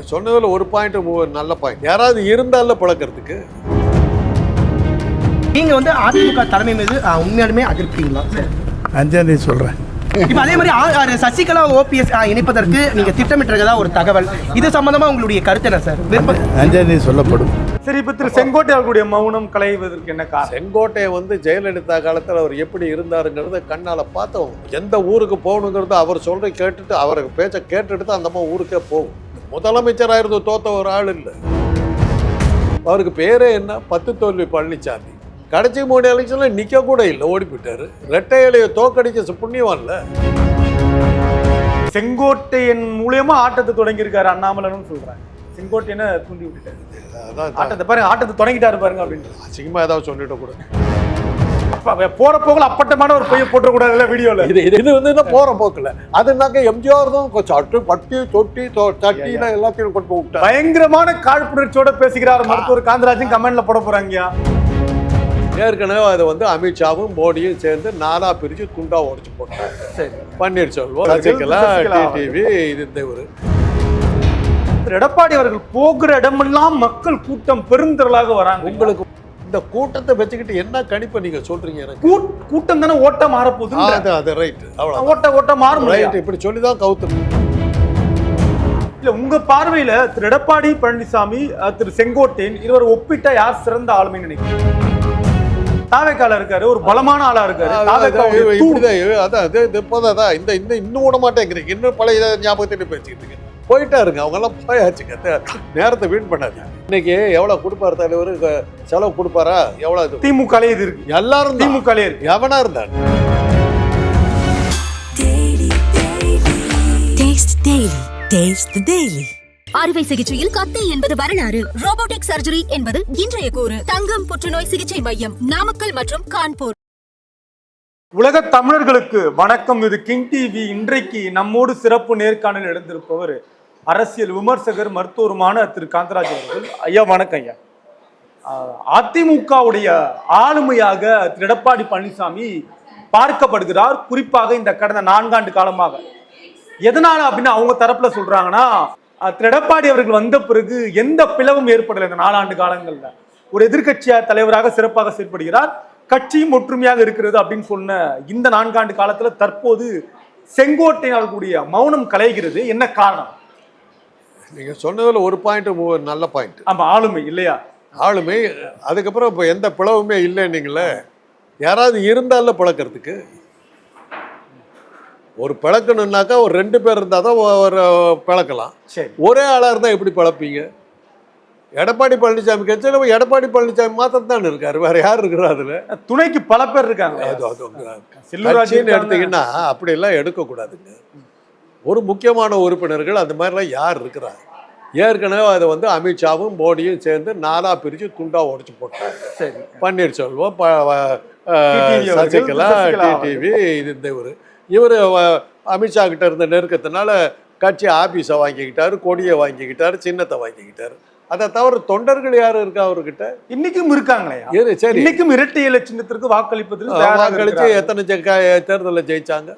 நீங்கள் சொன்னதில் ஒரு பாயிண்ட் நல்ல பாயிண்ட் யாராவது இருந்தால பழக்கிறதுக்கு. நீங்க வந்து அதிமுக தலைமை மீது உண்மையாலுமே அதிருப்திங்களா? அஞ்சலி சொல்கிறேன் இப்போ அதே மாதிரி சசிகலா ஓபிஎஸ் இணைப்பதற்கு நீங்க திட்டமிட்டிருக்கதா ஒரு தகவல்? இது சம்பந்தமா உங்களுடைய கருத்து என்ன சார்? அஞ்சலி சொல்லப்படும். சரி இப்ப திரு செங்கோட்டை அவர்களுடைய மௌனம் களைவதற்கு என்ன காரணம்? செங்கோட்டை வந்து ஜெயலலிதா காலத்தில் அவர் எப்படி இருந்தாருங்கிறத கண்ணால் பார்த்தோம். எந்த ஊருக்கு போகணுங்கிறத அவர் சொல்ற கேட்டுட்டு அவருக்கு பேச்சை கேட்டுட்டு தான் அந்த அம்மா ஊருக்கே போகும். முதலமைச்சராக இருந்து தோத்த ஒரு ஆள் இல்லை. அவருக்கு பேரே என்ன? பத்து தோல்வி பழனிசாமி கடைசி மூணு எலெக்ஷனில் நிற்க கூட இல்லை ஓடி போயிட்டாரு. ரெட்டை இலையை தோக்கடிச்ச புண்ணியவான்ல செங்கோட்டையன் மூலியமா ஆட்டத்தை தொடங்கி இருக்காரு அண்ணாமலைன்னு சொல்றாங்க. செங்கோட்டையனை தூண்டி விட்டுட்டாரு. அதான் ஆட்டத்தை பாருங்க ஆட்டத்தை தொடங்கிட்டாரு பாருங்க அப்படின்னு அசிங்கமாக ஏதாவது கூட போற போகல அப்பட்டமான ஒரு பொய்ய போட்டுறக்கூடாதுல்ல வீடியோல? இது இது இது வந்து என்ன போற போக்குல? அதுனாக்க எம்ஜிஆர் தான் சட்டு பட்டி தொட்டி சட்டினா எல்லாத்தையும் கொண்டு போய் விட்டார். பயங்கரமான காழ்ப்புணர்ச்சியோட பேசுகிறார் மருத்துவர் காந்தராஜன் கமெண்ட்ல போட போறாங்கயா? ஏற்கனவே அதை வந்து அமித்ஷாவும் மோடியும் சேர்ந்து நாலா பிரிச்சு துண்டா உடைச்சு போட்டாங்க. சரி. பன்னீர்செல்வம் சசிகலா. டிடிவி இது இந்த ஒரு எடப்பாடி அவர்கள் போகிற இடமெல்லாம் மக்கள் கூட்டம் பெருந்திரளாக வராங்க. உங்களுக்கு இந்த கூட்டத்தை வச்சுக்கிட்டு என்ன கணிப்பை நீங்க சொல்றீங்க எனக்கு? கூட்- கூட்டம் தானே ஓட்ட மாறப்போகுது அது ரைட் அவ்வளவு ஓட்ட ஓட்ட மாறும் ரைட் இப்படி சொல்லி தான் கவுத்து இல்ல உங்க பார்வையில திரு எடப்பாடி பழனிசாமி திரு செங்கோட்டையன் இருவர் ஒப்பிட்டா யார் சிறந்த ஆளுமைன்னு நினைக்கிறீங்க? தாவேக்கால இருக்காரு ஒரு பலமான ஆளா இருக்காரு. அதான் இந்த இந்த இன்னும் விட மாட்டேங்கிறீங்க இன்னும் பழைய ஞாபகத்திட்டு பேசிக்கிட்டு இருக்கீங்க. போயிட்டாருங்க அவங்க எல்லாம் போயாச்சுங்க நேரத்தை வீண் பண்ணாதீங்க. இன்னைக்கு எவ்வளவு கொடுப்பாரு தலைவர்? செலவு கொடுப்பாரா? எவ்வளவு இது? திமுக இது இருக்கு. எல்லாரும் தான். திமுக இருக்கு. எவனா இருந்தார் Taste Daily. Taste the Daily. அறுவை சிகிச்சையில் கத்தை என்பது வரலாறு. ரோபோட்டிக் சர்ஜரி என்பது இன்றைய கூறு. தங்கம் புற்றுநோய் சிகிச்சை மையம் நாமக்கல் மற்றும் கான்பூர். உலக தமிழர்களுக்கு வணக்கம். இது கிங் டிவி இன்றைக்கு நம்மோடு சிறப்பு நேர்காணல் எழுந்திருப்பவர் அரசியல் விமர்சகர் மருத்துவருமான திரு. காந்தராஜ் அவர்கள். ஐயா வணக்கம் ஐயா. அதிமுகவுடைய ஆளுமையாக திரு. எடப்பாடி பழனிசாமி பார்க்கப்படுகிறார். குறிப்பாக இந்த கடந்த நான்காண்டு காலமாக. எதனால அப்படின்னு அவங்க தரப்புல சொல்றாங்கன்னா திரு. எடப்பாடி அவர்கள் வந்த பிறகு எந்த பிளவும் ஏற்படலை இந்த நாலாண்டு காலங்களில். ஒரு எதிர்க்கட்சியா தலைவராக சிறப்பாக செயல்படுகிறார். கட்சியும் ஒற்றுமையாக இருக்கிறது அப்படின்னு சொன்ன இந்த நான்காண்டு காலத்துல தற்போது செங்கோட்டையினால் கூடிய மௌனம் கலைகிறது. என்ன காரணம்? நீங்க சொன்னதுல ஒரு பாயிண்ட் நல்ல பாயிண்ட் ஆமா ஆளுமை இல்லையா? ஆளுமை அதுக்கப்புறம் இப்போ எந்த பிளவுமே இல்லைன்னீங்களே யாராவது இருந்தால பழக்கிறதுக்கு ஒரு பிளக்கணுன்னாக்கா ஒரு ரெண்டு பேர் இருந்தால் தான் ஒரு பிளக்கலாம். சரி. ஒரே ஆளாக இருந்தால் எப்படி பழப்பீங்க எடப்பாடி பழனிசாமி கட்சியில் எடப்பாடி பழனிசாமி மாத்திரம் தான் இருக்காரு வேற யார் இருக்கிறா அதுல? துணைக்கு பல பேர் இருக்காங்க. அது அது. எடுத்தீங்கன்னா அப்படியெல்லாம் எடுக்கக்கூடாதுங்க. ஒரு முக்கியமான உறுப்பினர்கள் அந்த மாதிரிலாம் யார் இருக்கிறா ஏற்கனவே அதை வந்து அமித்ஷாவும் மோடியும் சேர்ந்து நாலா பிரித்து துண்டா உடைச்சு போட்டாங்க. சரி. பன்னீர்செல்வம் ப சசிகலா டிடிவி இது இந்த இவர். இவர் அமித்ஷா கிட்ட இருந்த நெருக்கத்தினால கட்சி ஆபீஸை வாங்கிக்கிட்டாரு கொடியை வாங்கிக்கிட்டாரு சின்னத்தை வாங்கிக்கிட்டாரு. அதை தவிர தொண்டர்கள் யாரும் இருக்கா அவர்கிட்ட? இன்னைக்கும் இருக்காங்களே இரு, சரி. இன்னைக்கும் இரட்டை இலை சின்னத்திற்கு வாக்களிப்பதில் இருக்கிறார்கள். எத்தனை தேர்தலில் ஜெயிச்சாங்க?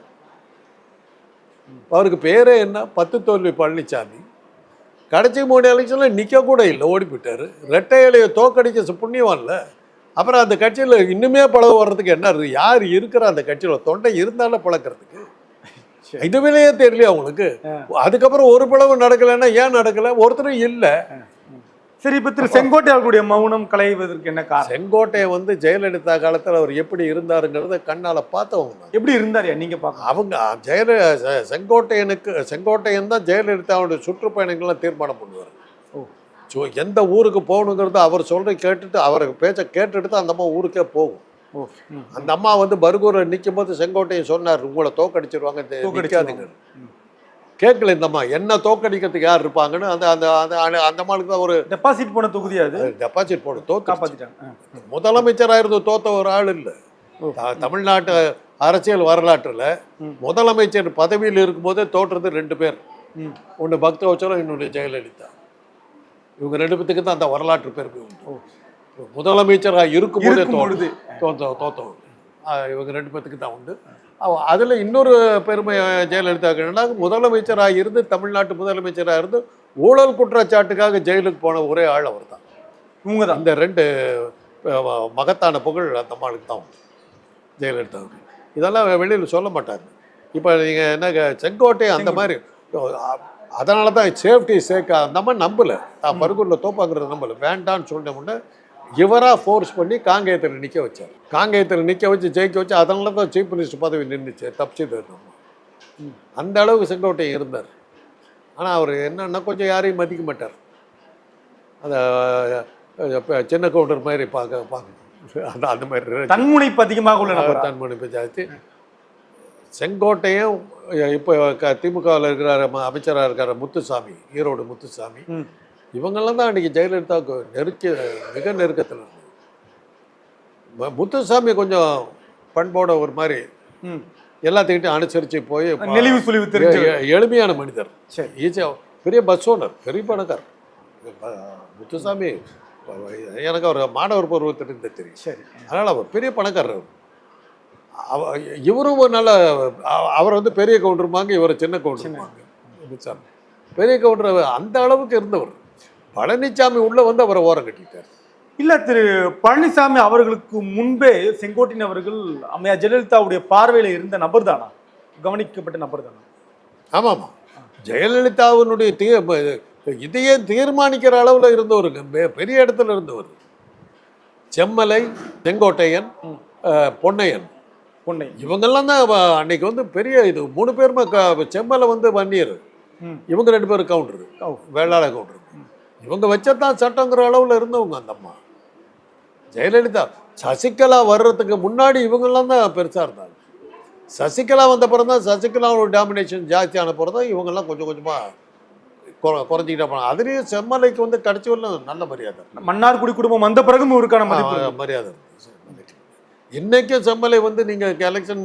அவருக்கு பேரே என்ன? பத்து தோல்வி பழனிசாமி கடைசி மூணு எலெக்ஷனில் நிற்க கூட இல்லை ஓடி போயிட்டாரு. ரெட்டை இலையை தோக்கடிச்ச புண்ணியவான்ல அப்புறம் அந்த கட்சியில் இன்னுமே பழக வர்றதுக்கு என்ன இருக்கு? யார் இருக்கிற அந்த கட்சியில்? தொண்டை இருந்தாலும் பழக்கிறதுக்கு. இதுவிலேயே தெரியலையா அவங்களுக்கு அதுக்கப்புறம் ஒரு பிளவு நடக்கலைன்னா ஏன் நடக்கல? ஒருத்தரும் இல்லை. சரி இப்ப திரு செங்கோட்டை அவர்களுடைய மௌனம் களைவதற்கு என்ன காரணம்? செங்கோட்டையை வந்து ஜெயலலிதா காலத்தில் அவர் எப்படி இருந்தாருங்கிறத கண்ணால் பார்த்தவங்க. எப்படி இருந்தாருயா நீங்க பாக்க அவங்க ஜெயல செங்கோட்டையனுக்கு செங்கோட்டையன் தான் ஜெயலலிதாவுடைய சுற்றுப்பயணங்கள்லாம் தீர்மானம் பண்ணுவார். ஸோ எந்த ஊருக்கு போகணுங்கிறத அவர் சொல்ற கேட்டுட்டு அவர் பேச்சை கேட்டுட்டு தான் அந்த அம்மா ஊருக்கே போகும். அந்த அம்மா வந்து பர்கூரில் நிற்கும் போது செங்கோட்டையன் சொன்னார் உங்களை தோக்கடிச்சிருவாங்க நிற்காதீங்க கேட்கல இந்த அம்மா. என்ன தோக்கடிக்கிறதுக்கு யார் இருப்பாங்கன்னு அந்த அந்த அந்த அந்த- அம்மாளுக்கு தான் ஒரு டெபாசிட் போன தொகுதி அது? டெபாசிட் போட தோத்து காப்பாத்திட்டாங்க. ஆ. முதலமைச்சராக இருந்து தோத்த ஒரு ஆள் இல்லை. தமிழ்நாட்டு அரசியல் வரலாற்றில் முதலமைச்சர் பதவியில் இருக்கும்போதே தோற்றது ரெண்டு பேர். ஒன்று பக்தவச்சலம் இன்னொன்று ஜெயலலிதா. இவங்க ரெண்டு பேத்துக்கு தான் அந்த வரலாற்று உண்டு. முதலமைச்சராக இருக்கும்போதே. தோத்த தோத்தவங்க இவங்க ரெண்டு பேத்துக்கு தான் உண்டு. அதுல இன்னொரு பெருமை ஜெயலலிதா என்னன்னா முதலமைச்சராக இருந்து தமிழ்நாட்டு முதலமைச்சராக இருந்து ஊழல் குற்றச்சாட்டுக்காக ஜெயிலுக்கு போன ஒரே ஆள் அவர் தான் இவங்க தான் அந்த ரெண்டு மகத்தான புகழ் அந்த அம்மாளுக்கு தான். ஜெயலலிதாவுக்கு. இதெல்லாம் வெளியில் சொல்ல மாட்டாங்க இப்போ நீங்கள் என்ன செங்கோட்டை அந்த மாதிரி அதனால தான் சேஃப்டி சேர்க்க அந்த மாதிரி நம்பலை. நான் பருகூரில் தோப்பாங்கிறத நம்பலை. வேண்டான்னு சொன்ன முன்னே இவராக ஃபோர்ஸ் பண்ணி காங்கேயத்தில் நிற்க வச்சார். காங்கேயத்தில் நிற்க வச்சு ஜெயிக்க வச்சு அதனால தான் சீஃப் மினிஸ்டர் பதவி நின்றுச்சு தப்பிச்சது நம்ம அந்த அளவுக்கு செங்கோட்டை இருந்தார். ஆனால் அவர் என்னன்னா கொஞ்சம் யாரையும் மதிக்க மாட்டார். அந்த சின்ன கவுண்டர் மாதிரி பார்க்க பார்க்க அந்த அந்த மாதிரி தன்முனைப்பு அதிகமாக உள்ள நபர் தன்மணிப்பு ஜாஸ்தி. செங்கோட்டையும் இப்போ க திமுகவில் இருக்கிற அமைச்சராக இருக்கிற முத்துசாமி ஈரோடு முத்துசாமி. இவங்கெல்லாம் தான் அன்றைக்கி ஜெயலலிதாவுக்கு நெருக்க மிக நெருக்கத்தில் முத்துசாமி கொஞ்சம் பண்போட ஒரு மாதிரி ம். எல்லாத்துக்கிட்டையும் அனுசரித்து போய் நெளிவு சுழிவு தெரிஞ்ச எளிமையான மனிதர். சரி. ஈஸியாக பெரிய பஸ் ஓனர் பெரிய பணக்கார் முத்துசாமி எனக்கு அவர் மாணவர் பருவத்திலிருந்து தெரியும். சரி. அதனால் அவர் பெரிய பணக்காரர் அவர். அவ இவரும் ஒரு நல்ல அவர் வந்து பெரிய கவுண்டருமாங்க இவர் சின்ன கவுண்டருமாங்க முத்துசாமி. பெரிய கவுண்டர் அந்த அளவுக்கு இருந்தவர். பழனிசாமி உள்ள வந்து அவரை ஓரம் கட்டிட்டார். இல்ல திரு பழனிசாமி அவர்களுக்கு முன்பே செங்கோட்டையன் அவர்கள் அம்மையா ஜெயலலிதாவுடைய பார்வையில இருந்த நபர் தானா கவனிக்கப்பட்ட நபர் தானா ஆமாம். ஜெயலலிதாவினுடைய தீ இதையே தீர்மானிக்கிற அளவில் இருந்தவருங்க பெ- பெரிய இடத்துல இருந்தவர். செம்மலை செங்கோட்டையன் பொன்னையன். பொன்னை இவங்கெல்லாம் தான் அன்னைக்கு வந்து பெரிய இது மூணு பேருமே செம்மலை வந்து வன்னியர். இவங்க ரெண்டு பேரும் கவுண்டர். வேளாள கவுண்டர். இவங்க வச்சதான் சட்டங்கிற அளவில் இருந்தவங்க அந்த அம்மா. ஜெயலலிதா சசிகலா வர்றதுக்கு முன்னாடி இவங்கெல்லாம் தான் பெருசாக இருந்தாங்க. சசிகலா வந்த பிறகு தான் சசிகலாவோட டாமினேஷன் ஜாஸ்தியான பிறகு தான் இவங்கெல்லாம் கொஞ்சம் கொஞ்சமாக குறை குறைஞ்சிக்கிட்டே போனாங்க. அதுலேயும் செம்மலைக்கு வந்து கடைசி வரலும் நல்ல மரியாதை. மன்னார்குடி குடும்பம் வந்த பிறகும் இவருக்கான. மரியாதை. இன்னைக்கும் செம்மலை வந்து நீங்கள் எலெக்ஷன்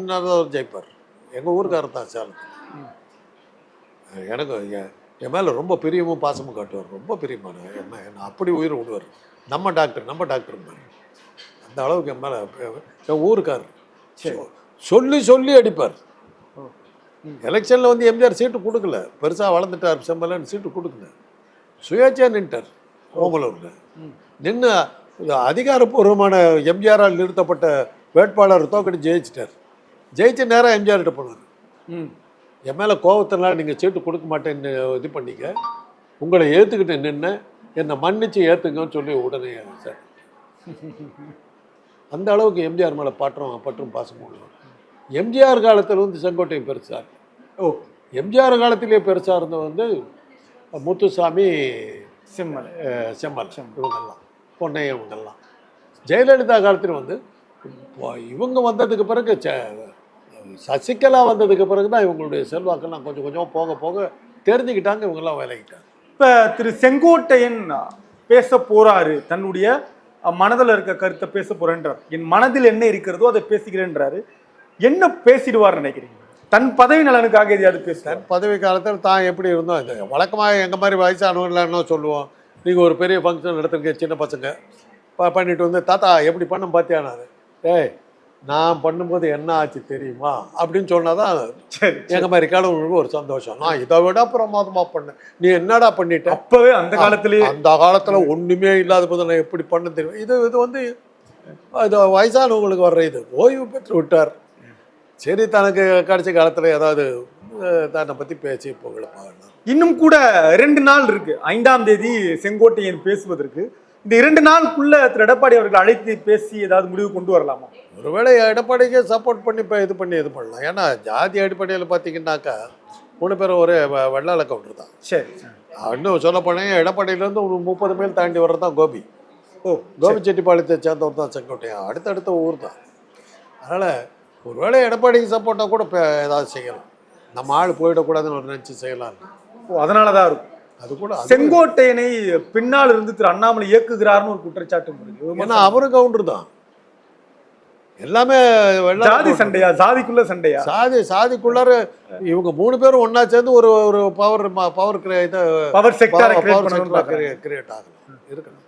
ஜெயிப்பார். எங்கள் ஊருக்காரர் தான் சேலம். எனக்கு என் என் மேலே ரொம்ப பிரியமும் பாசமும் காட்டுவார். ரொம்ப பிரியமான என்ன என்ன அப்படி உயிர் விடுவார் நம்ம டாக்டர் நம்ம டாக்டர் அந்த அளவுக்கு என் மேலே என் ஊருக்காரர். சொ- சொல்லி சொல்லி அடிப்பார். எலெக்ஷனில் வந்து எம்ஜிஆர் சீட்டு கொடுக்கல. பெருசாக வளர்ந்துட்டார் செம்மலன்னு சீட்டு கொடுக்கல. சுயேட்சையாக நின்ட்டார் ஓமலூரில் நின்று அதிகாரப்பூர்வமான எம்ஜிஆரால் நிறுத்தப்பட்ட வேட்பாளர் தோக்கடி ஜெயிச்சிட்டார். ஜெயிச்ச நேரம் எம்ஜிஆர்கிட்ட போனார். ம். என் மேலே கோவத்தினால நீங்கள் சீட்டு கொடுக்க மாட்டேன்னு இது பண்ணீங்க. உங்களை ஏற்றுக்கிட்டு நின்று என்னை மன்னிச்சு ஏற்றுங்கன்னு சொல்லி உடனே சார். அந்த அளவுக்கு எம்ஜிஆர் மேலே பற்றும் பற்றும் பாசமும் எம்ஜிஆர் காலத்தில் வந்து செங்கோட்டையும் பெருசார். ஓ. எம்ஜிஆர் காலத்திலே பெருசாக இருந்தவர் வந்து முத்துசாமி செம்மலை. செம்மல். இவங்கெல்லாம் பொன்னைய இவங்கெல்லாம். ஜெயலலிதா காலத்தில் வந்து இவங்க வந்ததுக்கு பிறகு சசிகலா வந்ததுக்கு பிறகு தான் இவங்களுடைய செல்வாக்கெல்லாம் கொஞ்சம் கொஞ்சம் போக போக தெரிஞ்சுக்கிட்டாங்க இவங்கெல்லாம் விலகிட்டாங்க இப்ப திரு செங்கோட்டையன் பேச போறாரு தன்னுடைய மனதில் இருக்க கருத்தை பேச போறேன்றார். என் மனதில் என்ன இருக்கிறதோ அதை பேசுகிறேன்றாரு. என்ன பேசிடுவார் நினைக்கிறீங்க? தன் பதவி நலனுக்காக எதையாவது பேசுறாரு தன் பதவி காலத்தில் தான் எப்படி இருந்தோம்? இது வழக்கமாக எங்கள் மாதிரி வயசானவங்களாம் என்ன சொல்லுவோம்? நீங்கள் ஒரு பெரிய ஃபங்க்ஷன் நடத்துருக்க சின்ன பசங்க. பண்ணிட்டு வந்து தாத்தா எப்படி பண்ண பார்த்தியானாரு ஏய் நான் பண்ணும்போது என்ன ஆச்சு தெரியுமா? அப்படின்னு சொன்னாதான் சரி எங்க மாதிரி காலவங்களுக்கு ஒரு சந்தோஷம். நான் இதை விட பிரமாதமா பண்ணேன். நீ என்னடா பண்ணிட்ட? அப்பவே அந்த காலத்திலேயே அந்த காலத்துல ஒண்ணுமே இல்லாத போது நான் எப்படி பண்ண தெரியும். இது இது வந்து இது வயசானவங்களுக்கு வர்ற இது. ஓய்வு பெற்று விட்டார். சரி தனக்கு கடைசி காலத்துல ஏதாவது தன்னை பத்தி பேசி புகழப்பாங்க இன்னும் கூட ரெண்டு நாள் இருக்கு. ஐந்தாம் தேதி செங்கோட்டையன் பேசுவதற்கு. இந்த இரண்டு நாளுக்குள்ள திரு எடப்பாடி அவர்கள் அழைத்து பேசி ஏதாவது முடிவு கொண்டு வரலாமா? ஒருவேளை எடப்பாடிக்கு சப்போர்ட் பண்ணி இப்போ இது பண்ணி இது பண்ணலாம். ஏன்னா ஜாதி அடிப்படையில் பார்த்தீங்கன்னாக்கா மூணு பேரும் ஒரே வெள்ளாள கவுண்டர் தான். சரி. இன்னும் சொல்ல போனீங்க எடப்பாடியிலேருந்து ஒரு முப்பது மைல் தாண்டி வர்றது தான் கோபி. ஓ கோபிச்செட்டிப்பாளையத்தை சேர்ந்தவர் தான் செங்கோட்டையன். அடுத்தடுத்த ஊர் தான். அதனால் ஒருவேளை எடப்பாடிக்கு சப்போர்ட்டாக கூட இப்போ ஏதாவது செய்யலாம். நம்ம ஆள் போயிடக்கூடாதுன்னு ஒரு நினச்சி செய்யலாம். ஓ அதனால தான் இருக்கும். அது கூட செங்கோட்டையனை பின்னால் இருந்து திரு அண்ணாமலை இயக்குகிறார்னு ஒரு குற்றச்சாட்டு ஏன்னா அவரும் கவுண்டர் தான். எல்லாமே ஜாதி. சண்டையா? ஜாதிக்குள்ள சண்டையா? சாதி சாதிக்குள்ளார இவங்க மூணு பேரும் ஒண்ணா சேர்ந்து ஒரு ஒரு பவர் பவர் பவர் செக்டாரை கிரியேட் பவர் செக்டர் கிரியேட் ஆகலாம் இருக்கணும்.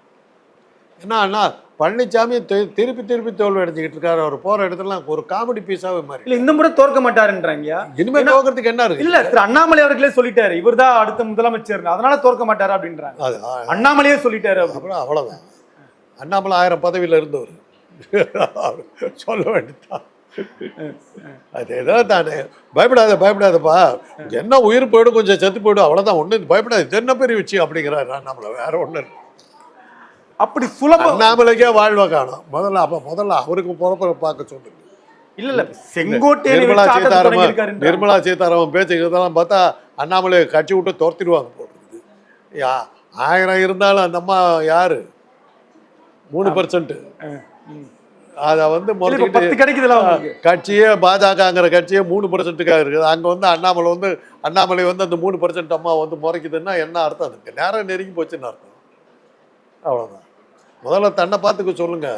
என்ன அண்ணா பழனிசாமி திருப்பி திருப்பி தோல்வி அடைஞ்சிக்கிட்டு இருக்காரு. அவர் போற இடத்துலலாம் ஒரு காமெடி பீஸாவே மாதிரி இல்ல இந்த முறை தோற்க மாட்டாருன்றாங்க இனிமே தோக்கிறதுக்கு என்ன இருக்கு இல்ல திரு அண்ணாமலை அவர்களே சொல்லிட்டாரு. இவர்தான் அடுத்த முதலமைச்சர் அதனால தோற்க மாட்டாரு அப்படின்றாங்க. அண்ணாமலையே சொல்லிட்டாரு. அப்புறம் அவ்வளவுதான். அண்ணாமலை ஆயிரம் பதவியில் இருந்தவர். சொல்ல வேண்டியதான் அது ஏதோ தானே. பயப்படாத பயப்படாதப்பா. என்ன உயிர் போயிடும் கொஞ்சம் செத்து போயிடும். அவ்வளவுதான். ஒண்ணு பயப்படாது. இது என்ன பெரிய விஷயம் அப்படிங்கிறாரு அண்ணாமலை. வேற ஒண்ணு இல்லை. அப்படி சுலபம் அண்ணாமலைக்கே வாழ்வை காணும். முதல்ல அப்ப முதல்ல அவருக்கு பொறுப்பை பார்க்க சொல்லுங்க இல்ல இல்ல. செங்கோட்டையனை நிர்மலா சீதாராமன். நிர்மலா சீதாராமன் பேச்சுக்கிறதெல்லாம் பார்த்தா அண்ணாமலை கட்சி விட்டு துரத்திடுவாங்க போடுறது யா ஆயிரம் இருந்தாலும் அந்த அம்மா யாரு? மூணு பர்சன்ட் அதை வந்து கிடைக்குதுல கட்சியே பாஜகங்கிற கட்சியே மூணு பர்சன்ட்டுக்காக இருக்குது. அங்கே வந்து அண்ணாமலை வந்து அண்ணாமலை வந்து அந்த மூணு பர்சன்ட் அம்மா வந்து முறைக்குதுன்னா என்ன அர்த்தம்? அதுக்கு நேரம் நெருங்கி போச்சுன்னு அர்த்தம். அவ்வளோதான் முதல்ல தன்னை பார்த்துக்க சொல்லுங்க.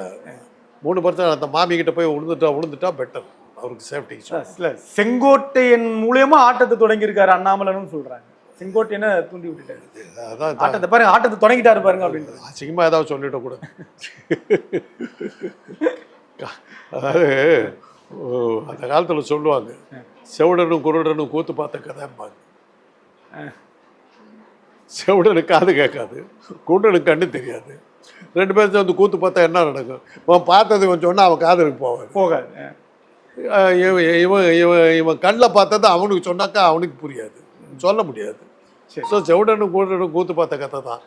மூணு பர்சன்ட் அந்த மாமி கிட்ட போய் விழுந்துட்டா விழுந்துட்டா பெட்டர் அவருக்கு சேஃப்டி இல்ல செங்கோட்டையன் மூலியமா ஆட்டத்தை தொடங்கி இருக்காரு அண்ணாமலைன்னு சொல்றாங்க. செங்கோட்டையனை தூண்டி விட்டுட்டாரு. அதான் ஆட்டத்தை பாருங்க ஆட்டத்தை தொடங்கிட்டாரு பாருங்க அப்படின்றது அசிங்கமாக ஏதாவது சொல்லிட கூட. அதாவது ஓ, அந்த காலத்தில் சொல்லுவாங்க செவிடனும் குருடனும் கூத்து பார்த்த கதைம்பாங்க செவிடனுக்கு காது கேட்காது குருடனுக்கு கண்ணு தெரியாது. ரெண்டு பேரும் சேர்ந்து கூத்து பார்த்தா என்ன நடக்கும்? அவன் பார்த்தது இவன் சொன்னா அவன் காதலுக்கு போவான். போகாது இவன் இவன் இவன் இவன் கண்ணில் பார்த்தது அவனுக்கு சொன்னாக்கா அவனுக்கு புரியாது. சொல்ல முடியாது. சரி. ஸோ செவிடனும் கூடனும் கூத்து பார்த்த கதை தான்.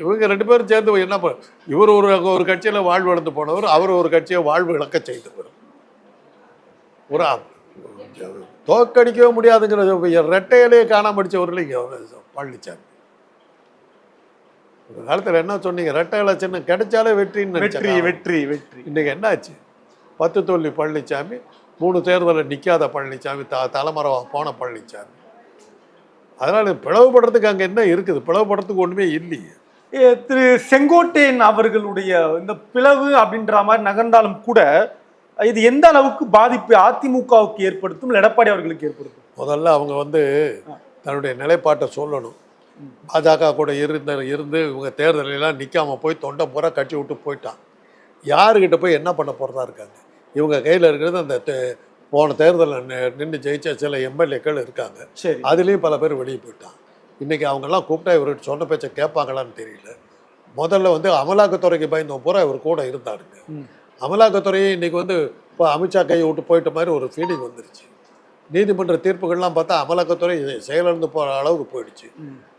இவங்க ரெண்டு பேரும் சேர்ந்து என்ன பண்ண இவர் ஒரு ஒரு கட்சியில் வாழ்வு இழந்து போனவர் அவர் ஒரு கட்சியை வாழ்வு இழக்க செய்தவர். ஒரு தோக்கடிக்கவே முடியாதுங்கிற ரெட்டையிலேயே காணாம இல்லைங்க பழனிசாமி ஒரு காலத்தில் என்ன சொன்னீங்க? ரெட்டையில சின்ன கிடைச்சாலே வெற்றின்னு வெற்றி. வெற்றி வெற்றி. இன்னைக்கு என்னாச்சு? பத்து தோல்வி பழனிசாமி மூணு தேர்தலில் நிற்காத பழனிசாமி த தலைமறைவா போன பழனிசாமி அதனால பிளவுபடுறதுக்கு அங்கே என்ன இருக்குது? பிளவுபடுறதுக்கு ஒன்றுமே இல்லையே. திரு செங்கோட்டையன் அவர்களுடைய இந்த பிளவு அப்படின்ற மாதிரி நகர்ந்தாலும் கூட இது எந்த அளவுக்கு பாதிப்பு அதிமுகவுக்கு ஏற்படுத்தும் எடப்பாடி அவர்களுக்கு ஏற்படுத்தும்? முதல்ல அவங்க வந்து தன்னுடைய நிலைப்பாட்டை சொல்லணும். பாஜக கூட இருந்த இருந்து இவங்க தேர்தலெல்லாம் நிற்காம போய் தொண்டை பூரா கட்சி விட்டு போயிட்டான். யாருக்கிட்ட போய் என்ன பண்ண போகிறதா இருக்காங்க? இவங்க கையில் இருக்கிறது அந்த தே- போன தேர்தலில் நின்று ஜெயிச்ச சில எம்எல்ஏக்கள் இருக்காங்க. சரி. அதுலேயும் பல பேர் வெளியே போயிட்டான். இன்னைக்கு அவங்கெல்லாம் கூப்பிட்டா இவர் சொன்ன பேச்சை கேட்பாங்களான்னு தெரியல. முதல்ல வந்து அமலாக்கத்துறைக்கு பயந்தவங்க பூரா இவர் கூட இருந்தாருங்க. அமலாக்கத்துறையை இன்னைக்கு வந்து இப்போ அமித்ஷா கையை விட்டு போயிட்ட மாதிரி ஒரு ஃபீலிங் வந்துருச்சு. நீதிமன்ற தீர்ப்புகள்லாம் பார்த்தா அமலாக்கத்துறை செயலிழந்து போகிற அளவுக்கு போயிடுச்சு.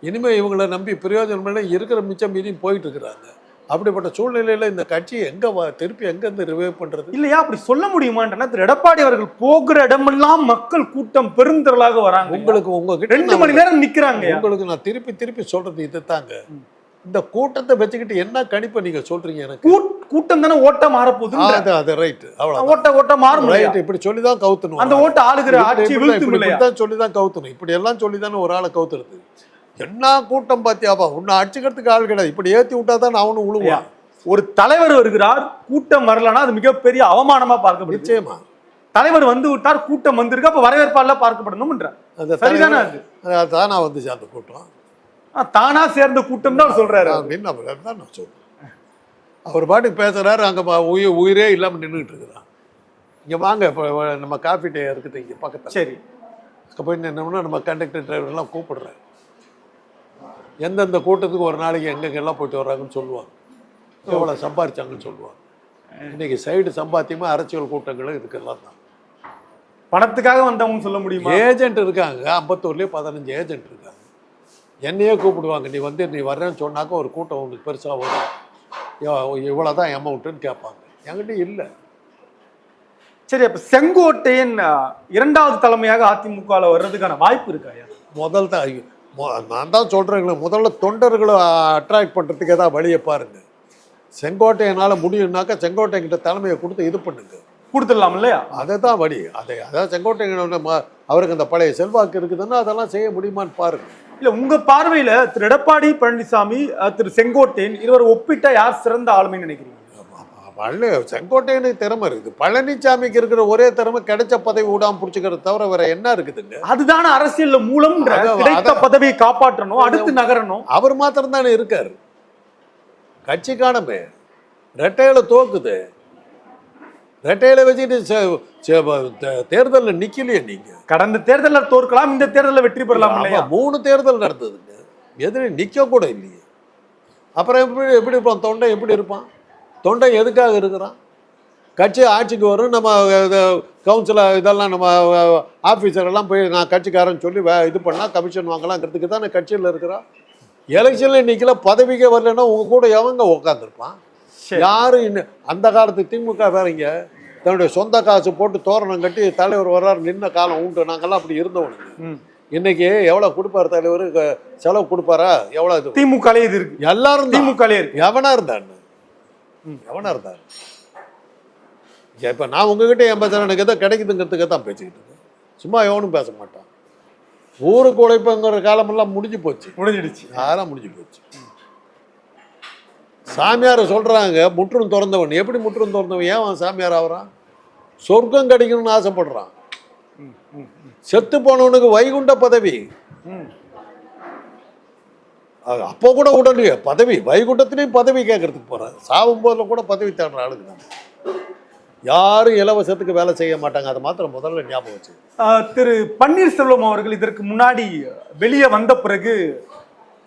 இனிமேல் இவங்களை நம்பி பிரயோஜனம் இல்லை இருக்கிற மிச்சம் மீதியும் போயிட்டு இருக்கிறாங்க. அப்படிப்பட்ட சூழ்நிலையில் இந்த கட்சி எங்கே திருப்பி எங்கேருந்து ரிவைவ் பண்ணுறது இல்லையா? அப்படி சொல்ல முடியுமான்றனா திரு எடப்பாடி அவர்கள் போகிற இடமெல்லாம் மக்கள் கூட்டம் பெருந்திரளாக வராங்க. உங்களுக்கு உங்ககிட்ட ரெண்டு மணி நேரம் நிக்கிறாங்க உங்களுக்கு நான் திருப்பி திருப்பி சொல்றது இதுதாங்க. இந்த கூட்டத்தை வச்சுக்கிட்டு என்ன கணிப்பை நீங்க சொல்றீங்க எனக்கு? கூட்- கூட்டம் தானே ஓட்டா மாறப்போகுது ஆ, அது அது ரைட் அவ்வளவு ஓட்ட ஓட்ட மாறும்? ரைட் இப்படி சொல்லி தான் கவுத்தணும். அந்த ஓட்டு ஆளுகிற ஆட்சி தான் சொல்லி தான் கவுத்தணும் இப்படி எல்லாம் சொல்லி தானே ஒரு ஆளை கவுத்துறது. என்ன கூட்டம் பாத்தியாப்பா? உன்னை அடிச்சுக்கிறதுக்கு ஆள் கிடையாது. இப்படி ஏத்தி விட்டா தான் அவனும் உழுவான். ஒரு தலைவர் வருகிறார் கூட்டம் வரலன்னா அது மிகப்பெரிய அவமானமா பார்க்கப்படுது. நிச்சயமா. தலைவர் வந்து விட்டார் கூட்டம் வந்திருக்கு அப்ப வரவேற்பாளர்ல பார்க்கப்படணும்ன்ற சரிதானே அது? தானா வந்துச்சு அந்த கூட்டம். தானா சேர்ந்த கூட்டம் தான் சொல்றாரு. அப்படின்னு அவர் தான் நான் சொல்றேன். அவர் பாட்டுக்கு பேசுறாரு அங்க உயிர் உயிரே இல்லாம நின்றுட்டு இருக்கிறான். இங்க வாங்க இப்போ நம்ம காஃபி டே இருக்குது இங்க பக்கத்துல. சரி. அங்கே போய் நின்னோம்னா நம்ம கண்டக்டர் டிரைவர்லாம் கூப்பிடுறேன் எந்தெந்த கூட்டத்துக்கு ஒரு நாளைக்கு எங்கெங்கெல்லாம் போயிட்டு வர்றாங்கன்னு சொல்லுவாங்க. எவ்வளோ சம்பாரிச்சாங்கன்னு சொல்லுவாங்க. இன்னைக்கு சைடு சம்பாத்தியமா அரசியல் கூட்டங்களும் இதுக்கெல்லாம் தான். பணத்துக்காக வந்தவங்க சொல்ல முடியுமா? ஏஜென்ட் இருக்காங்க அம்பத்தூர்லேயே பதினஞ்சு ஏஜென்ட் இருக்காங்க என்னையே கூப்பிடுவாங்க நீ வந்து நீ வர்றேன்னு சொன்னாக்க ஒரு கூட்டம் உங்களுக்கு பெருசாக வரும். இவ்வளோ தான் அமௌண்ட்டுன்னு கேட்பாங்க. என்கிட்ட இல்லை. சரி அப்ப செங்கோட்டையன் இரண்டாவது தலைமையாக அதிமுகவில் வர்றதுக்கான வாய்ப்பு இருக்கா? முதல் தான் நான் தான் சொல்கிறேங்களே முதல்ல தொண்டர்களை அட்ராக்ட் பண்ணுறதுக்கு ஏதாவது வழியை பாருங்க. செங்கோட்டையனால் முடியும்னாக்கா செங்கோட்டையன்கிட்ட தலைமையை கொடுத்து இது பண்ணுங்க. கொடுத்துடலாம் இல்லையா? அதை தான் வழி. அதை அதாவது செங்கோட்டையன் அவருக்கு அந்த பழைய செல்வாக்கு இருக்குதுன்னா அதெல்லாம் செய்ய முடியுமான்னு பாருங்க. இல்ல உங்க பார்வையில திரு எடப்பாடி பழனிசாமி திரு செங்கோட்டையன் இருவர் ஒப்பிட்டா யார் சிறந்த ஆளுமைன்னு நினைக்கிறீங்க? பழனி செங்கோட்டையனுக்கு திறமை இருக்குது. பழனிசாமிக்கு இருக்கிற ஒரே திறமை கிடைச்ச பதவி விடாம பிடிச்சிக்கிறத தவிர வேற என்ன இருக்குதுங்க? அதுதானே அரசியல்ல மூலம்ன்ற அதான், கிடைத்த. பதவியை காப்பாற்றணும் அடுத்து நகரணும். அவர் மாத்திரம் தானே இருக்காரு. கட்சி காணமே. ரெட்டையில தோக்குது. ரெட்டையில தே- தேர்தல்ல நிக்கலையே நீங்க. கடந்த தேர்தலில் தோற்கலாம் இந்த தேர்தலில் வெற்றி பெறலாம் இல்லையா? மூணு தேர்தல் நடந்ததுங்க. எதிரி நிக்க கூட இல்லையே. அப்புறம் எப்படி எப்படி இருப்பான்? தொண்டை எப்படி இருப்பான்? தொண்டை எதுக்காக இருக்கிறான்? கட்சி ஆட்சிக்கு வரும் நம்ம கவுன்சிலர் இதெல்லாம் நம்ம ஆஃபீஸர் எல்லாம் போய் நான் கட்சிக்காரன் சொல்லி வே- இது பண்ணால் கமிஷன் வாங்கலாங்கிறதுக்கு தான் கட்சியில் இருக்கிறான் எலெக்ஷனில் நிற்கல பதவிக்கே வரலன்னா உங்க கூட எவங்க உட்காந்துருப்பான். யாரும் அந்த காலத்து திமுக வேறங்க தன்னுடைய சொந்த காசு போட்டு தோரணம் கட்டி தலைவர் வர்றாரு நின்ன காலம் உண்டு. நாங்கெல்லாம் அப்படி இருந்தவனுங்க ம். இன்னைக்கு எவ்வளவு கொடுப்பாரு தலைவர்? செலவு கொடுப்பாரா? எவ்வளவு இது? திமுகலே இது இருக்கு. எல்லாரும் தான். திமுகலே இருக்கு. எவனா இருந்தான்னு எவனா இருந்தாரு இப்ப நான் உங்ககிட்ட எண்பது எனக்கு எதோ கிடைக்குதுங்கிறதுக்கு தான் பேசிக்கிட்டு இருக்கேன். சும்மா எவனும் பேச மாட்டான். ஊருக்கு உழைப்புங்கிற காலமெல்லாம் முடிஞ்சு போச்சு. முடிஞ்சிடுச்சு. அதெல்லாம் முடிஞ்சு போச்சு. சாமியார் சொல்றாங்க முற்றும் திறந்தவன். எப்படி முற்றும் திறந்தவன்? ஏன் அவன் சாமியார் ஆகுறான்? சொர்க்கம் கிடைக்கணும்னு ஆசைப்படுறான். செத்து போனவனுக்கு வைகுண்ட பதவி. அப்போ கூட உடனே பதவி வைகுண்டத்திலையும் பதவி கேட்கறதுக்கு போறான் சாவும் போதில் கூட பதவி தேடுற ஆளுங்க. தான் யாரும் இலவசத்துக்கு வேலை செய்ய மாட்டாங்க. அதை மாத்திரம் முதல்ல ஞாபகம் வச்சு திரு பன்னீர்செல்வம் அவர்கள் இதற்கு முன்னாடி வெளியே வந்த பிறகு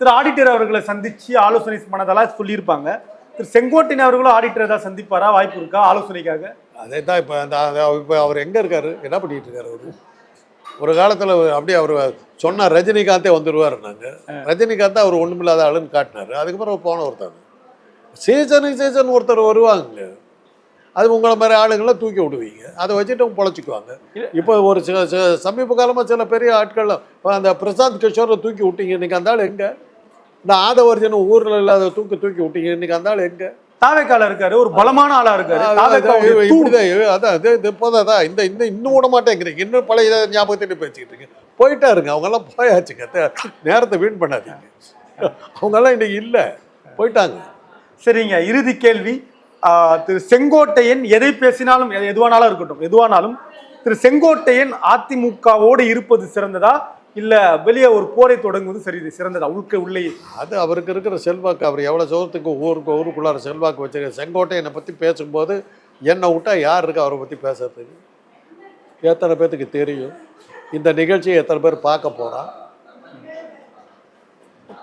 திரு ஆடிட்டர் அவர்களை சந்திச்சு ஆலோசனை பண்ணதெல்லாம் சொல்லியிருப்பாங்க. திரு செங்கோட்டையன் அவர்களும் ஆடிட்டர் ஏதாவது சந்திப்பாரா? வாய்ப்பு இருக்கா? ஆலோசனைக்காக. அதே தான் இப்போ அந்த இப்போ அவர் எங்கே இருக்காரு? என்ன பண்ணிட்டு இருக்காரு அவரு? ஒரு காலத்தில் அப்படியே அவர் சொன்ன ரஜினிகாந்தே வந்துடுவார் நாங்கள் ரஜினிகாந்த் அவர் ஒன்றுமில்லாத ஆளுன்னு காட்டினாரு. அதுக்கப்புறம் போன ஒருத்தர். சீசனுக்கு சீசன் ஒருத்தர் வருவாங்க. அது உங்களை மாதிரி ஆளுங்களை தூக்கி விடுவீங்க. அதை வச்சுட்டு அவங்க பொழைச்சிக்குவாங்க. இப்போ ஒரு சில சமீப காலமாக சில பெரிய ஆட்கள் இப்ப அந்த பிரசாந்த் கிஷோரை தூக்கி விட்டீங்க. இன்னைக்கு அந்த ஆள் எங்கே? இந்த ஆதவர்ஜன் ஊரில் இல்லாத தூக்கி தூக்கி விட்டீங்க. இன்னைக்கு அந்த ஆள் எங்கே? தாவேக்கால இருக்காரு ஒரு பலமான ஆளா இருக்காரு. அதான் இப்போதான் இந்த இந்த இன்னும் விட மாட்டேங்கிறீங்க. இன்னும் பழைய ஞாபகத்திட்டு பேசிக்கிட்டு இருக்கீங்க. போயிட்டாருங்க. அவங்கெல்லாம் போயாச்சுங்க. தே- நேரத்தை வீண் பண்ணாதீங்க. அவங்கெல்லாம் இன்னைக்கு இல்லை. போயிட்டாங்க. சரிங்க. இறுதி கேள்வி. திரு செங்கோட்டையன் எதை பேசினாலும் எது- எதுவானாலும் இருக்கட்டும். எதுவானாலும் திரு செங்கோட்டையன் அதிமுகவோடு இருப்பது சிறந்ததா? இல்ல வெளியே ஒரு போரை தொடங்குவது சரி சிறந்ததா? உள்க உள்ளே. அது அவருக்கு இருக்கிற செல்வாக்கு. அவர் எவ்வளோ சோகத்துக்கு ஊருக்கு ஊருக்குள்ளார செல்வாக்கு வச்சிருக்க செங்கோட்டையனை பற்றி பேசும்போது என்னை விட்டா யார் இருக்கு அவரை பற்றி பேசுறதுக்கு? எத்தனை பேர்த்துக்கு தெரியும்? இந்த நிகழ்ச்சியை எத்தனை பேர் பார்க்க போறா?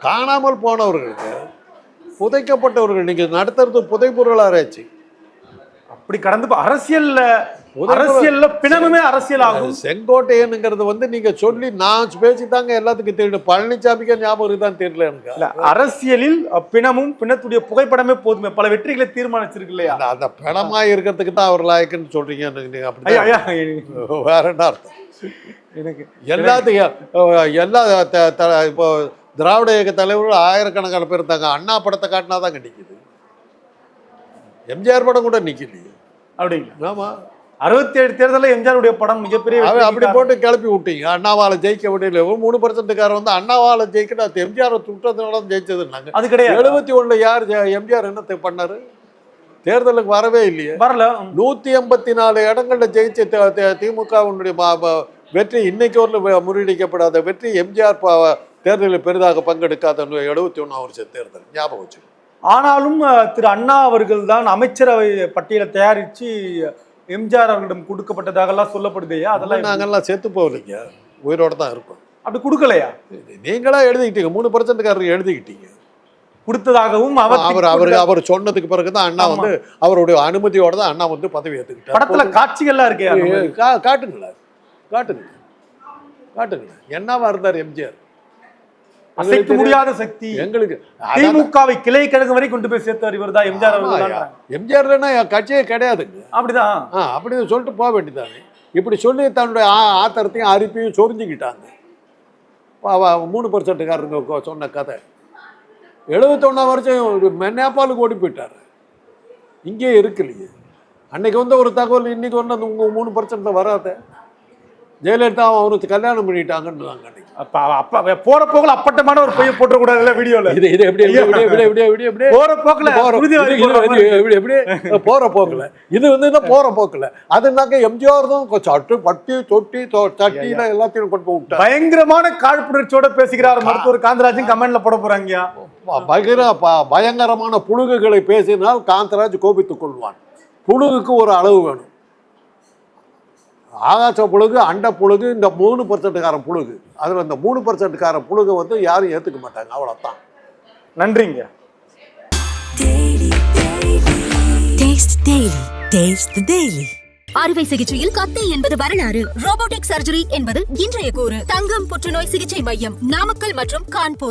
காணாமல் போனவர்களுக்கு புதைக்கப்பட்டவர்கள் நீங்க நடத்துறது புதைப்பொருள் ஆராய்ச்சி அப்படி கடந்து அரசியல்ல அரசியல்ல பிணமுமே அரசியல் ஆகும் செங்கோட்டையனுங்கிறது வந்து நீங்க சொல்லி நான் பேசித்தாங்க எல்லாத்துக்கும் தெரியும். பழனிசாமிக்கு ஞாபகம் தான் தெரியல எனக்கு. அரசியலில் பிணமும் பிணத்துடைய புகைப்படமே போதுமே. பல வெற்றிகளை தீர்மானிச்சிருக்கு இல்லையா? அந்த- பிணமா இருக்கிறதுக்கு தான் அவர் லாயக்குன்னு சொல்றீங்க. வேற என்ன அர்த்தம்? எனக்கு எல்லாத்தையும் அஹ், எல்லா இப்போ திராவிட இயக்க தலைவர்கள் ஆயிரக்கணக்கான பேர் இருந்தாங்க. அண்ணா படத்தை காட்டினா தான் நிக்குது. எம்ஜிஆர் படம் கூட நிக்கலையே. அப்படிங்களா? ஆமா. அறுபத்தி ஏழு தேர்தலில் எம்ஜிஆருடைய படம் மிகப்பெரிய அப்படி போட்டு கிளப்பி விட்டீங்க. அண்ணாவால ஜெயிக்க முடியல. மூணு பர்சன்ட்டுக்காரர் வந்து அண்ணாவால ஜெயிக்கணும் அது எம்ஜிஆர் துட்டத்தினால தான் ஜெயிச்சதுன்னாங்க அது கிடையாது. எழுபத்தி ஒண்ணுல யார் எம்ஜிஆர் என்ன பண்ணாரு? தேர்தலுக்கு வரவே இல்லையே. வரல. நூத்தி எண்பத்தி நாலு இடங்கள்ல ஜெயிச்ச திமுகவினுடைய வெற்றி இன்னைக்கு ஒரு முறியடிக்கப்படாத வெற்றி எம்ஜிஆர் தேர்தலில் பெரிதாக பங்கெடுக்காத எழுபத்தி ஒன்றாம் வருஷ தேர்தல். ஞாபகம் வச்சு ஆனாலும் திரு அண்ணா அவர்கள் தான் அமைச்சரவை பட்டியலை தயாரிச்சு எம்ஜிஆர் அவர்களிடம் கொடுக்கப்பட்டதாகலாம் சொல்லப்படுதையா? அதெல்லாம் எப்படி? நாங்கெல்லாம் செத்து போகலைங்க. உயிரோட தான் இருக்கோம். அப்படி கொடுக்கலையா? நீங்களா எழுதிக்கிட்டீங்க. மூணு பர்சன்ட்காரருக்கு எழுதிக்கிட்டீங்க. கொடுத்ததாகவும் அவர் அவர் அவர் அவர் சொன்னதுக்கு பிறகு தான் அண்ணா. வந்து அவருடைய அனுமதியோட தான் அண்ணா வந்து பதவி ஏத்துக்கிட்டார். படத்துல காட்சிகள்லாம் இருக்கே காட்டுங்களேன். காட்டுங்க. காட்டுங்க என்னவா இருந்தார் எம்ஜிஆர்? அசைக்க முடியாத சக்தி. எங்களுக்கு திமுகவை கிளை கழகம் வரை கொண்டு போய் சேர்த்தவர் இவர் தான் எம்ஜிஆர் எம்ஜிஆர் கட்சியே கிடையாதுங்க அப்படிதான். ஆ அப்படி சொல்லிட்டு போக வேண்டியதானே இப்படி சொல்லி தன்னுடைய ஆத்திரத்தையும் அரிப்பையும் சொரிஞ்சுக்கிட்டாங்க. மூணு பர்சன்ட்டுக்காரங்க சொன்ன கதை. எழுபத்தொன்னாம் வருஷம் நேபாளுக்கு ஓடி போயிட்டார். இங்கே இருக்கலையே. அன்னைக்கு வந்து ஒரு தகவல் இன்னைக்கு ஒன்று அந்த உங்கள் மூணு பர்சன்ட் வராத. ஜெயலலிதா அவருக்கு கல்யாணம் பண்ணிட்டாங்கன்றாங்க அன்னைக்கு அப்ப அப்ப போற போக்குல அப்பட்டமான ஒரு பொய்ய போட்டுற கூடாதுல்ல வீடியோல? இது இது எப்படி எப்படி எப்படி எப்படி எப்படி எப்படி? போற போக்குல. எப்படி எப்படி? போற போக்குல. இது வந்து இந்த போற போக்குல. அதுனாக்க எம்ஜிஆர் தான் கொஞ்சம் சட்டு பட்டி தொட்டி தட்டில எல்லாத்தையும் கொண்டு போய் பயங்கரமான காழ்ப்புணர்ச்சியோட பேசுகிறார் மருத்துவர் காந்தராஜன் கமெண்ட்ல போட போறாங்கயா ப- பகிர ப- பயங்கரமான புழுகுகளை பேசினால் காந்தராஜ் கோபித்துக் கொள்வான். புழுகுக்கு ஒரு அளவு வேணும். ஆகாச புழுகு அண்ட புழுகு இந்த மூணு பர்சன்ட்டுக்காரன் புழுகு. அதில் இந்த மூணு பர்சன்ட்டுக்காரன் புழுகை வந்து யாரும் ஏற்றுக்க மாட்டாங்க. அவ்வளோதான் நன்றிங்க. அறுவை சிகிச்சையில் கத்தை என்பது வரலாறு. ரோபோட்டிக் சர்ஜரி என்பது இன்றைய கூறு. தங்கம் புற்றுநோய் சிகிச்சை மையம் நாமக்கல் மற்றும் கான்பூர்.